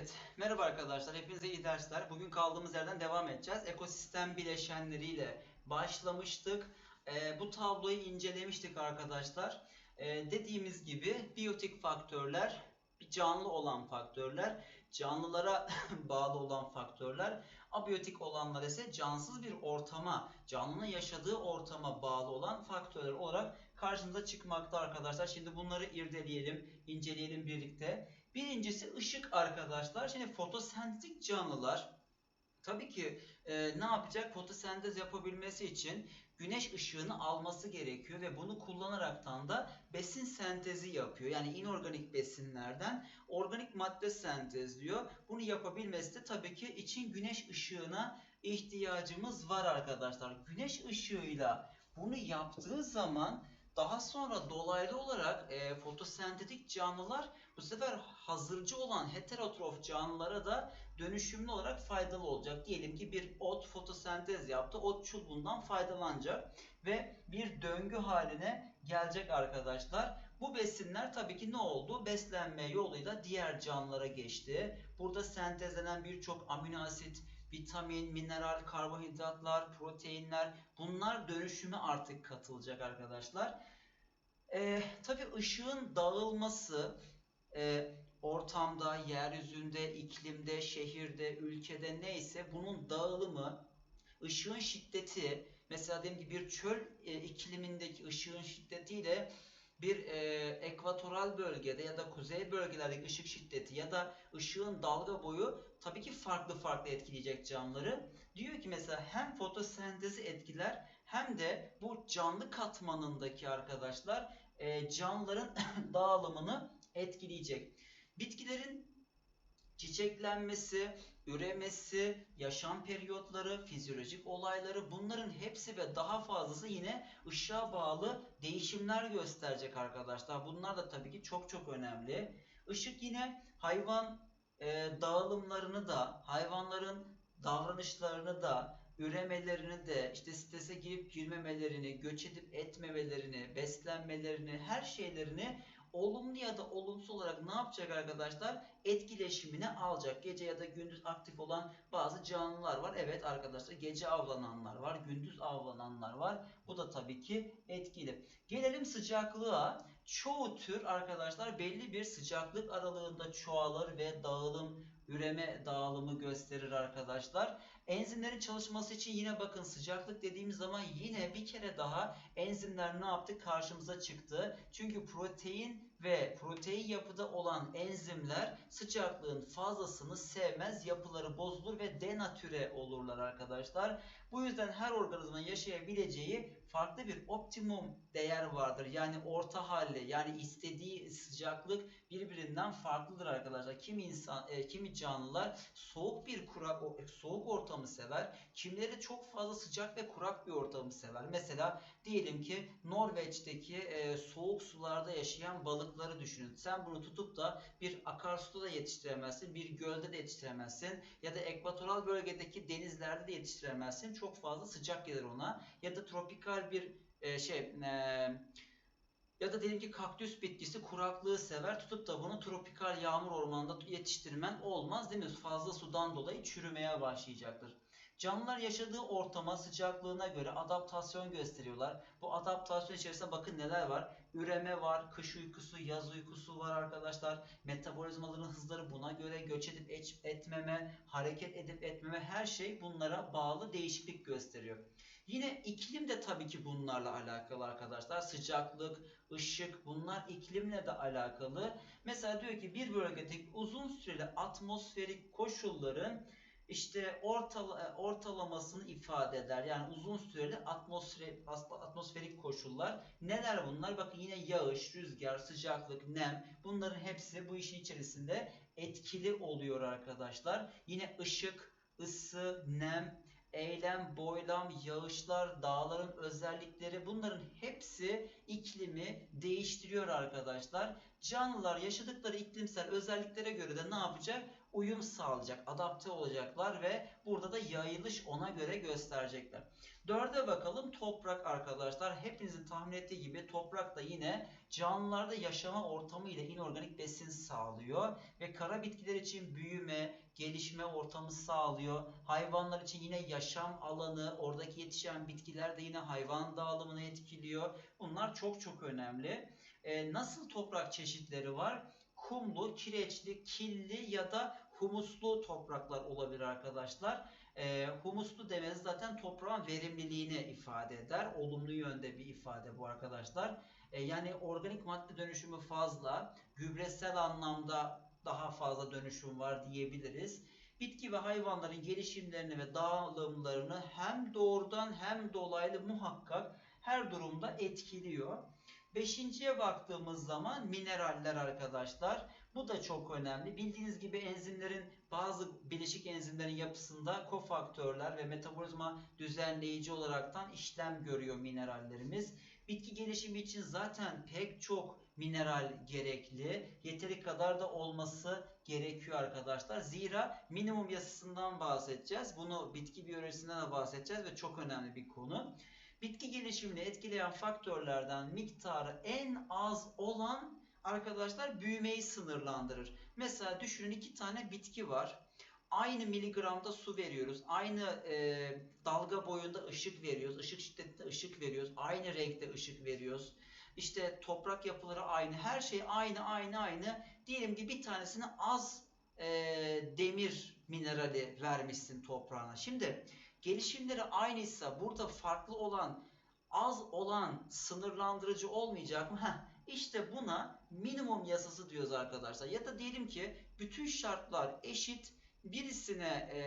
Evet, merhaba arkadaşlar. Hepinize iyi dersler. Bugün kaldığımız yerden devam edeceğiz. Ekosistem bileşenleriyle başlamıştık. Ee, bu tabloyu incelemiştik arkadaşlar. Ee, dediğimiz gibi biyotik faktörler, canlı olan faktörler, canlılara bağlı olan faktörler, abiyotik olanlar ise cansız bir ortama, canlının yaşadığı ortama bağlı olan faktörler olarak karşımıza çıkmakta arkadaşlar. Şimdi bunları irdeleyelim, inceleyelim birlikte. Birincisi ışık arkadaşlar. Şimdi fotosentetik canlılar tabii ki e, ne yapacak? Fotosentez yapabilmesi için güneş ışığını alması gerekiyor ve bunu kullanaraktan da besin sentezi yapıyor. Yani inorganik besinlerden organik madde sentezliyor. Bunu yapabilmesi de tabii ki için güneş ışığına ihtiyacımız var arkadaşlar. Güneş ışığıyla bunu yaptığı zaman daha sonra dolaylı olarak e, fotosentetik canlılar bu sefer hazırcı olan heterotrof canlılara da dönüşümlü olarak faydalı olacak. Diyelim ki bir ot fotosentez yaptı. Otçul bundan faydalanacak ve bir döngü haline gelecek arkadaşlar. Bu besinler tabii ki ne oldu? Beslenme yoluyla diğer canlılara geçti. Burada sentezlenen birçok amino asit, vitamin, mineral, karbonhidratlar, proteinler bunlar dönüşüme artık katılacak arkadaşlar. Ee, tabii ışığın dağılması e, ortamda, yeryüzünde, iklimde, şehirde, ülkede neyse bunun dağılımı, ışığın şiddeti, mesela diyelim ki bir çöl e, iklimindeki ışığın şiddetiyle bir e, ekvatoral bölgede ya da kuzey bölgelerdeki ışık şiddeti ya da ışığın dalga boyu tabii ki farklı farklı etkileyecek canlıları. Diyor ki mesela hem fotosentezi etkiler hem de bu canlı katmanındaki arkadaşlar e, canlıların dağılımını etkileyecek. Bitkilerin çiçeklenmesi, üremesi, yaşam periyotları, fizyolojik olayları bunların hepsi ve daha fazlası yine ışığa bağlı değişimler gösterecek arkadaşlar. Bunlar da tabii ki çok çok önemli. Işık yine hayvan e, dağılımlarını da, hayvanların davranışlarını da, üremelerini de, işte strese girip girmemelerini, göç edip etmemelerini, beslenmelerini, her şeylerini olumlu ya da olumsuz olarak ne yapacak arkadaşlar? Etkileşimine alacak. Gece ya da gündüz aktif olan bazı canlılar var. Evet arkadaşlar gece avlananlar var, gündüz avlananlar var. Bu da tabii ki etkili. Gelelim sıcaklığa. Çoğu tür arkadaşlar belli bir sıcaklık aralığında çoğalır ve dağılım üreme dağılımı gösterir arkadaşlar. Enzimlerin çalışması için yine bakın sıcaklık dediğimiz zaman yine bir kere daha enzimler ne yaptı? Karşımıza çıktı. Çünkü protein ve protein yapıda olan enzimler sıcaklığın fazlasını sevmez. Yapıları bozulur ve denatüre olurlar arkadaşlar. Bu yüzden her organizmanın yaşayabileceği farklı bir optimum değer vardır. Yani orta halli yani istediği sıcaklık birbirinden farklıdır arkadaşlar. Kimi insan e, kimi canlılar soğuk bir kurak soğuk ortamı sever. Kimileri çok fazla sıcak ve kurak bir ortamı sever. Mesela diyelim ki Norveç'teki e, soğuk sularda yaşayan balıkları düşünün. Sen bunu tutup da bir akarsuda da yetiştiremezsin, bir gölde de yetiştiremezsin ya da ekvatoral bölgedeki denizlerde de yetiştiremezsin. Çok fazla sıcak gelir ona. Ya da tropikal bir e, şey e, ya da diyelim ki kaktüs bitkisi kuraklığı sever. Tutup da bunu tropikal yağmur ormanında yetiştirmen olmaz değil mi? Fazla sudan dolayı çürümeye başlayacaktır. Canlılar yaşadığı ortama sıcaklığına göre adaptasyon gösteriyorlar. Bu adaptasyon içerisinde bakın neler var. Üreme var, kış uykusu, yaz uykusu var arkadaşlar. Metabolizmaların hızları buna göre göç edip etmeme, hareket edip etmeme her şey bunlara bağlı değişiklik gösteriyor. Yine iklim de tabii ki bunlarla alakalı arkadaşlar. Sıcaklık, ışık bunlar iklimle de alakalı. Mesela diyor ki bir bölgedeki uzun süreli atmosferik koşulların işte ortala, ortalamasını ifade eder. Yani uzun süreli atmosfer, atmosferik koşullar. Neler bunlar? Bakın yine yağış, rüzgar, sıcaklık, nem bunların hepsi bu işin içerisinde etkili oluyor arkadaşlar. Yine ışık, ısı, nem, eylem, boylam, yağışlar, dağların özellikleri bunların hepsi iklimi değiştiriyor arkadaşlar. canlılar yaşadıkları iklimsel özelliklere göre de ne yapacak? Uyum sağlayacak, adapte olacaklar ve burada da yayılış ona göre gösterecekler. Dörde bakalım toprak arkadaşlar. Hepinizin tahmin ettiği gibi toprak da yine canlılarda yaşama ortamı ile inorganik besin sağlıyor ve kara bitkiler için büyüme, gelişme ortamı sağlıyor. Hayvanlar için yine yaşam alanı, oradaki yetişen bitkiler de yine hayvan dağılımını etkiliyor. Bunlar çok çok önemli. Ee, nasıl toprak çeşitleri var? Kumlu, kireçli, killi ya da humuslu topraklar olabilir arkadaşlar. Ee, humuslu demeniz zaten toprağın verimliliğini ifade eder. Olumlu yönde bir ifade bu arkadaşlar. Ee, yani organik madde dönüşümü fazla, gübresel anlamda daha fazla dönüşüm var diyebiliriz. Bitki ve hayvanların gelişimlerini ve dağılımlarını hem doğrudan hem dolaylı muhakkak her durumda etkiliyor. Beşinciye baktığımız zaman mineraller arkadaşlar. Bu da çok önemli. Bildiğiniz gibi enzimlerin bazı bileşik enzimlerin yapısında kofaktörler ve metabolizma düzenleyici olaraktan işlem görüyor minerallerimiz. Bitki gelişimi için zaten pek çok mineral gerekli. Yeteri kadar da olması gerekiyor arkadaşlar. Zira minimum yasasından bahsedeceğiz. Bunu bitki biyolojisinden de bahsedeceğiz ve çok önemli bir konu. Bitki gelişimini etkileyen faktörlerden miktarı en az olan arkadaşlar büyümeyi sınırlandırır. Mesela düşünün iki tane bitki var. Aynı miligramda su veriyoruz. Aynı e, dalga boyunda ışık veriyoruz. Işık şiddetinde ışık veriyoruz. Aynı renkte ışık veriyoruz. İşte toprak yapıları aynı. Her şey aynı aynı aynı. Diyelim ki bir tanesine az e, demir minerali vermişsin toprağına. Şimdi gelişimleri aynıysa burada farklı olan az olan sınırlandırıcı olmayacak mı? Heh, işte buna minimum yasası diyoruz arkadaşlar. Ya da diyelim ki bütün şartlar eşit. Birisine e,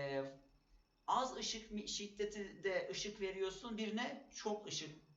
az ışık şiddetinde ışık veriyorsun. Birine çok ışık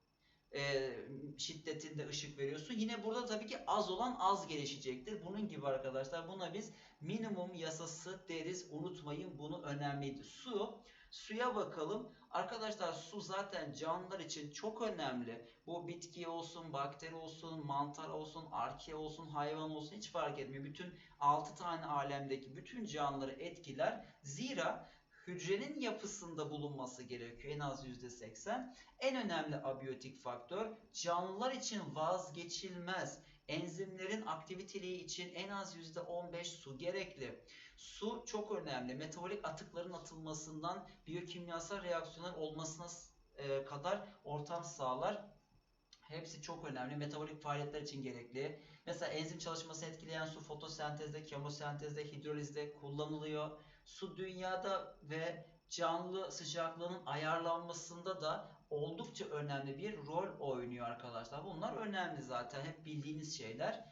e, şiddetinde ışık veriyorsun. Yine burada tabii ki az olan az gelişecektir. Bunun gibi arkadaşlar buna biz minimum yasası deriz. Unutmayın bunu önemliydi. Su Suya bakalım. Arkadaşlar su zaten canlılar için çok önemli. Bu bitki olsun, bakteri olsun, mantar olsun, arke olsun, hayvan olsun hiç fark etmiyor. Bütün 6 tane alemdeki bütün canlıları etkiler. Zira hücrenin yapısında bulunması gerekiyor en az %80. En önemli abiyotik faktör canlılar için vazgeçilmez. Enzimlerin aktiviteliği için en az %15 su gerekli. Su çok önemli. Metabolik atıkların atılmasından biyokimyasal reaksiyonlar olmasına e, kadar ortam sağlar. Hepsi çok önemli. Metabolik faaliyetler için gerekli. Mesela enzim çalışması etkileyen su fotosentezde, kemosentezde, hidrolizde kullanılıyor. Su dünyada ve canlı sıcaklığının ayarlanmasında da oldukça önemli bir rol oynuyor arkadaşlar. Bunlar önemli zaten. Hep bildiğiniz şeyler.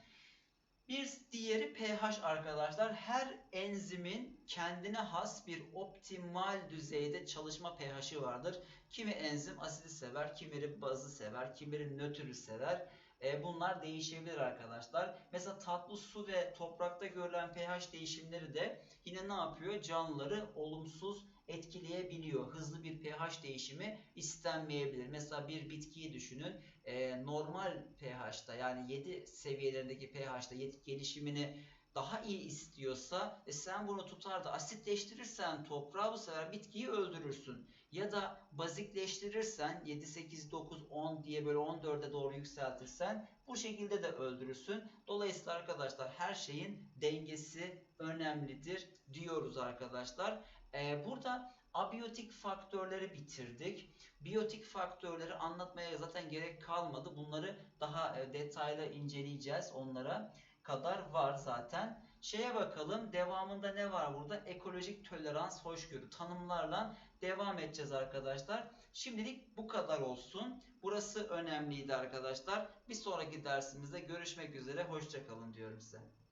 Bir diğeri pH arkadaşlar. Her enzimin kendine has bir optimal düzeyde çalışma pH'i vardır. Kimi enzim asidi sever, kimileri bazı sever, kimileri nötrü sever. E, bunlar değişebilir arkadaşlar. Mesela tatlı su ve toprakta görülen pH değişimleri de yine ne yapıyor? Canlıları olumsuz etkileyebiliyor. Hızlı bir pH değişimi istenmeyebilir. Mesela bir bitkiyi düşünün. E, normal pH'ta yani 7 seviyelerindeki pH'ta gelişimini daha iyi istiyorsa e sen bunu tutar da asitleştirirsen toprağı bu sefer bitkiyi öldürürsün. Ya da bazikleştirirsen 7, 8, 9, 10 diye böyle 14'e doğru yükseltirsen bu şekilde de öldürürsün. Dolayısıyla arkadaşlar her şeyin dengesi önemlidir diyoruz arkadaşlar. Ee, burada abiyotik faktörleri bitirdik. Biyotik faktörleri anlatmaya zaten gerek kalmadı. Bunları daha e, detaylı inceleyeceğiz onlara kadar var zaten. Şeye bakalım devamında ne var burada? Ekolojik tolerans, hoşgörü tanımlarla devam edeceğiz arkadaşlar. Şimdilik bu kadar olsun. Burası önemliydi arkadaşlar. Bir sonraki dersimizde görüşmek üzere. Hoşçakalın diyorum size.